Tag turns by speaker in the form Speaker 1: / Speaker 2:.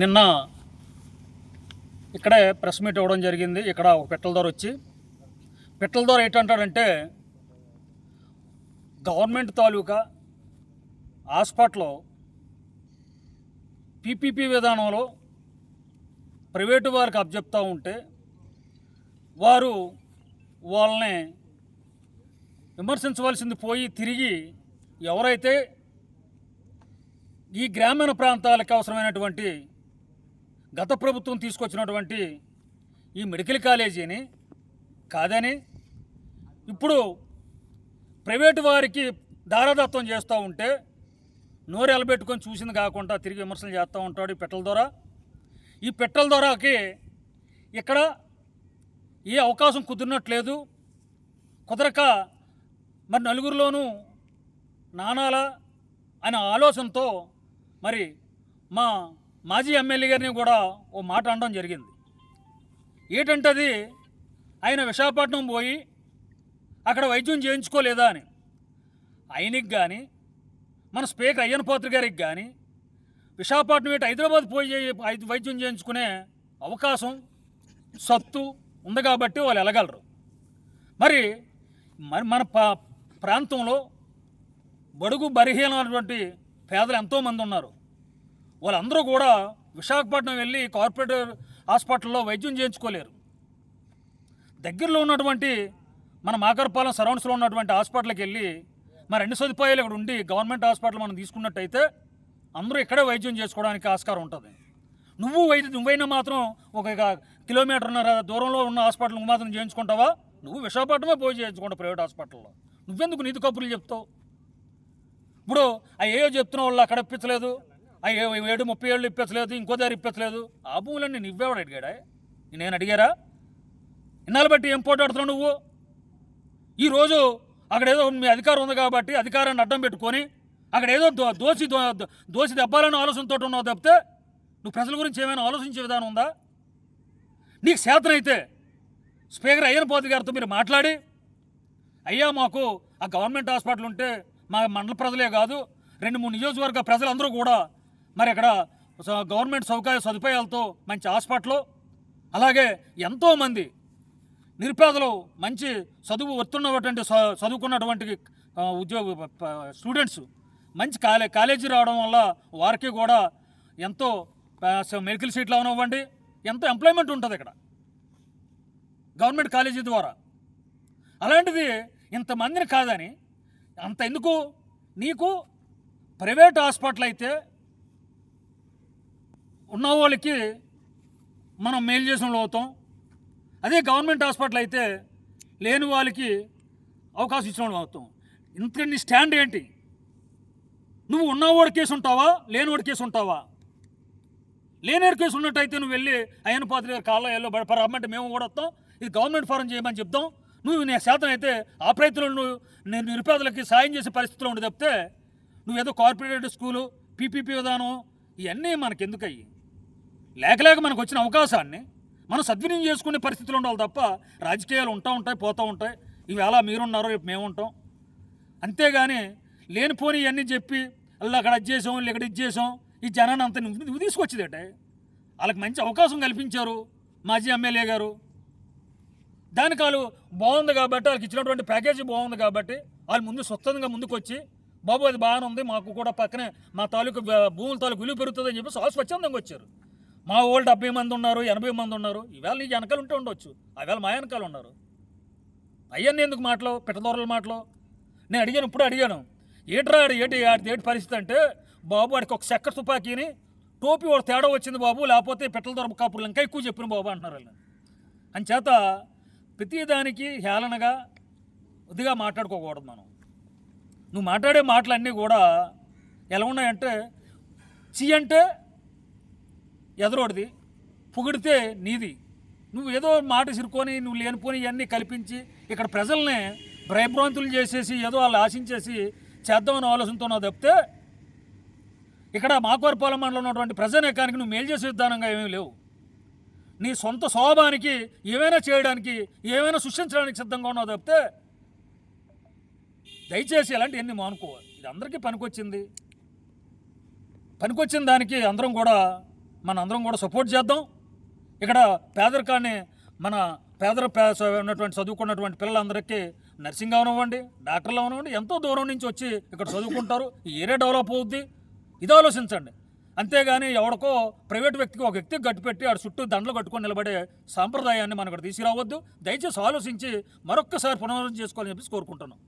Speaker 1: నిన్న ఇక్కడే press meet ఇవ్వడం జరిగింది. ఇక్కడ ఒక పెట్టల ద్వారా వచ్చి పెట్టల ద్వారా ఏంటంటాడంటే గవర్నమెంట్ తాలూకా హాస్పిటల్లో పీపీపీ విధానంలో ప్రైవేటు వారికి అప్పచెప్తూ ఉంటే వారు వాళ్ళని విమర్శించవలసింది పోయి తిరిగి ఎవరైతే ఈ గ్రామీణ ప్రాంతాలకు అవసరమైనటువంటి గత ప్రభుత్వం తీసుకొచ్చినటువంటి ఈ మెడికల్ కాలేజీని కాదని ఇప్పుడు ప్రైవేటు వారికి దారాదత్వం చేస్తూ ఉంటే నోరు ఎలబెట్టుకొని చూసింది కాకుండా తిరిగి విమర్శలు చేస్తూ ఉంటాడు ఈ పెట్టల ద్వారా. ఈ పెట్టల ద్వారాకి ఇక్కడ ఏ అవకాశం కుదిరినట్లేదు. కుదరక మరి నలుగురిలోనూ నానాల అనే ఆలోచనతో మరి మా మాజీ ఎమ్మెల్యే గారిని కూడా ఓ మాట అనడం జరిగింది. ఏంటంటే అది ఆయన విశాఖపట్నం పోయి అక్కడ వైద్యం చేయించుకోలేదా అని. ఆయనకి కానీ మన స్పీకర్ అయ్యన గారికి కానీ విశాఖపట్నం ఇటు హైదరాబాద్ పోయి వైద్యం చేయించుకునే అవకాశం సత్తు ఉంది కాబట్టి వాళ్ళు వెళ్ళగలరు. మరి మరి మన పా- ప్రాంతంలో బడుగు బలహీనమైనటువంటి పేదలు ఎంతోమంది ఉన్నారు. వాళ్ళందరూ కూడా విశాఖపట్నం వెళ్ళి కార్పొరేట్ హాస్పిటల్లో వైద్యం చేయించుకోలేరు. దగ్గరలో ఉన్నటువంటి మన మాకరపాలెం సరౌండ్స్లో ఉన్నటువంటి హాస్పిటల్కి వెళ్ళి మరి అన్ని సదుపాయాలు ఇక్కడ ఉండి గవర్నమెంట్ హాస్పిటల్ మనం తీసుకున్నట్టయితే అందరూ ఇక్కడే వైద్యం చేసుకోవడానికి ఆస్కారం ఉంటుంది. నువ్వు వైద్య నువ్వైనా మాత్రం ఒక కిలోమీటర్న్నర దూరంలో ఉన్న హాస్పిటల్ మాత్రం చేయించుకుంటావా? నువ్వు విశాఖపట్నమే పోయి చేయించుకుంటావు ప్రైవేట్ హాస్పిటల్లో. నువ్వెందుకు నీతి కప్పులు చెప్తావు? ఇప్పుడు ఆ ఏయో చెప్తున్న వాళ్ళు అక్కడ ఇప్పించలేదు. ఆ ఏడు ముప్పై ఏళ్ళు ఇప్పించలేదు ఇంకో దగ్గర ఇప్పించలేదు. ఆ భూములన్నీ నువ్వెవడు అడిగాడా? నేను అడిగారా? ఇన్నాళ్ళు బట్టి ఏం పోటాడుతున్నావు నువ్వు? ఈరోజు అక్కడ ఏదో మీ అధికారం ఉంది కాబట్టి అధికారాన్ని అడ్డం పెట్టుకొని అక్కడ ఏదో దో దోసి దో దోసి దెబ్బాలని ఆలోచనతో ఉన్నావు తప్పితే నువ్వు ప్రజల గురించి ఏమైనా ఆలోచించే విధానం ఉందా? నీకు చేతనైతే స్పీకర్ అయ్యన పోతి గారితో మీరు మాట్లాడి అయ్యా మాకు ఆ గవర్నమెంట్ హాస్పిటల్ ఉంటే మా మండల ప్రజలే కాదు రెండు మూడు నియోజకవర్గ ప్రజలందరూ కూడా మరి అక్కడ స- గవర్నమెంట్ సౌకర్య సదుపాయాలతో మంచి హాస్పిటల్ అలాగే ఎంతోమంది నిరుపేదలు మంచి చదువు వస్తున్నటువంటి చ- చదువుకున్నటువంటి ఉద్యోగ స్టూడెంట్స్ మంచి కాలే కాలేజీ రావడం వల్ల వారికి కూడా ఎంతో మెడికల్ సీట్లు అవనివ్వండి ఎంతో ఎంప్లాయ్మెంట్ ఉంటుంది ఇక్కడ. గవర్నమెంట్ కాలేజీ ద్వారా. అలాంటిది ఇంతమందిని కాదని అంత ఎందుకు నీకు ప్రైవేట్ హాస్పిటల్ అయితే ఉన్న వాళ్ళకి మనం మేలు చేసిన వాళ్ళు అవుతాం. అదే గవర్నమెంట్ హాస్పిటల్ అయితే లేని వాళ్ళకి అవకాశం ఇచ్చిన వాళ్ళు అవుతాం. ఇంత నీ స్టాండ్ ఏంటి? నువ్వు ఉన్నవాడి కేసు ఉంటావా? లేనివాడి కేసు ఉంటావా? లేనివాడి కేసు ఉన్నట్టయితే నువ్వు వెళ్ళి అయ్యన పాత్ర గారి కాళ్ళ ఎల్లో పడపరమ్మంటే మేము కూడా వస్తాం ఇది గవర్నమెంట్ ఫారం చేయమని చెప్తాం. నువ్వు నీ శాతం అయితే ఆ ప్రయత్నంలో నేను నిరుపేదలకి సాయం చేసే పరిస్థితిలో ఉండి తప్పితే నువ్వేదో కార్పొరేట్ స్కూలు పీపీపీ విధానం ఇవన్నీ మనకెందుకయ్యి? లేక లేక మనకు వచ్చిన అవకాశాన్ని మనం సద్వినియోగం చేసుకునే పరిస్థితులు ఉండాలి తప్ప రాజకీయాలు ఉంటా ఉంటాయి పోతూ ఉంటాయి. ఇవేళ మీరున్నారో రేపు మేము ఉంటాం. అంతేగాని లేనిపోని ఇవన్నీ చెప్పి అలా అక్కడ ఇది చేసాం వీళ్ళు ఇక్కడ ఇది చేసాం ఈ జనాన్ని అంత నువ్వు నువ్వు తీసుకొచ్చేదేటే. వాళ్ళకి మంచి అవకాశం కల్పించారు మాజీ ఎమ్మెల్యే గారు. దానికి వాళ్ళు బాగుంది కాబట్టి వాళ్ళకి ఇచ్చినటువంటి ప్యాకేజీ బాగుంది కాబట్టి వాళ్ళు ముందు స్వచ్ఛందంగా ముందుకొచ్చి బాబు అది బాగానే ఉంది మాకు కూడా పక్కనే మా తాలూకు భూముల తాలూకు విలువ పెరుగుతుందని చెప్పి వాళ్ళు స్వచ్ఛందంగా వచ్చారు. మా వాళ్ళు డెబ్బై మంది ఉన్నారు ఎనభై మంది ఉన్నారు ఈవేళ నీ వెనకాల ఉంటే ఉండొచ్చు ఆవేళ మా వెనకాల ఉన్నారు. అయ్యన్నీ ఎందుకు మాటలు పిట్టదోరల మాటలు నేను అడిగాను ఇప్పుడు అడిగాను. ఏట్రా ఆడు ఏటి ఆడి ఏటి పరిస్థితి అంటే బాబు వాడికి ఒక చెక్క తుపాకీని టోపీ వాడు తేడా వచ్చింది బాబు లేకపోతే పిట్టల దొరక కాపుర్లు ఇంకా ఎక్కువ చెప్పిన బాబు అంటున్నారు వాళ్ళు. చేత ప్రతిదానికి హేళనగా కొద్దిగా మాట్లాడుకోకూడదు మనం. నువ్వు మాట్లాడే మాటలన్నీ కూడా ఎలా ఉన్నాయంటే చి అంటే ఎదరోడిది పొగిడితే నీది. నువ్వు ఏదో మాట సిరుకొని నువ్వు లేనిపోని ఇవన్నీ కల్పించి ఇక్కడ ప్రజల్ని భయభ్రాంతులు చేసేసి ఏదో వాళ్ళు ఆశించేసి చేద్దామని ఆలోచనతో తప్పితే ఇక్కడ మాకోరపాలెం మండలం ఉన్నటువంటి ప్రజానేకానికి నువ్వు మేలు చేసే విధానంగా ఏమీ లేవు. నీ సొంత స్వభావానికి ఏమైనా చేయడానికి ఏమైనా సృష్టించడానికి సిద్ధంగా ఉన్నావు తప్పితే దయచేసి ఇలాంటి ఎన్ని మానుకోవాలి. ఇది అందరికీ పనికొచ్చింది. పనికొచ్చిన దానికి అందరం కూడా మన అందరం కూడా సపోర్ట్ చేద్దాం. ఇక్కడ పేదరికాన్ని మన పేదర ఉన్నటువంటి చదువుకున్నటువంటి పిల్లలందరికీ నర్సింగ్ అవనివ్వండి డాక్టర్లు అవనివ్వండి ఎంతో దూరం నుంచి వచ్చి ఇక్కడ చదువుకుంటారు. ఈ ఏరియా డెవలప్ అవుద్ది. ఇది ఆలోచించండి. అంతేగాని ఎవడికో ప్రైవేట్ వ్యక్తికి ఒక వ్యక్తికి గట్టిపెట్టి ఆడు చుట్టూ దండలు కట్టుకొని నిలబడే సాంప్రదాయాన్ని మనం ఇక్కడ తీసుకురావద్దు. దయచేసి ఆలోచించి మరొక్కసారి పునరుద్ధం చేసుకోవాలని చెప్పేసి కోరుకుంటున్నాం.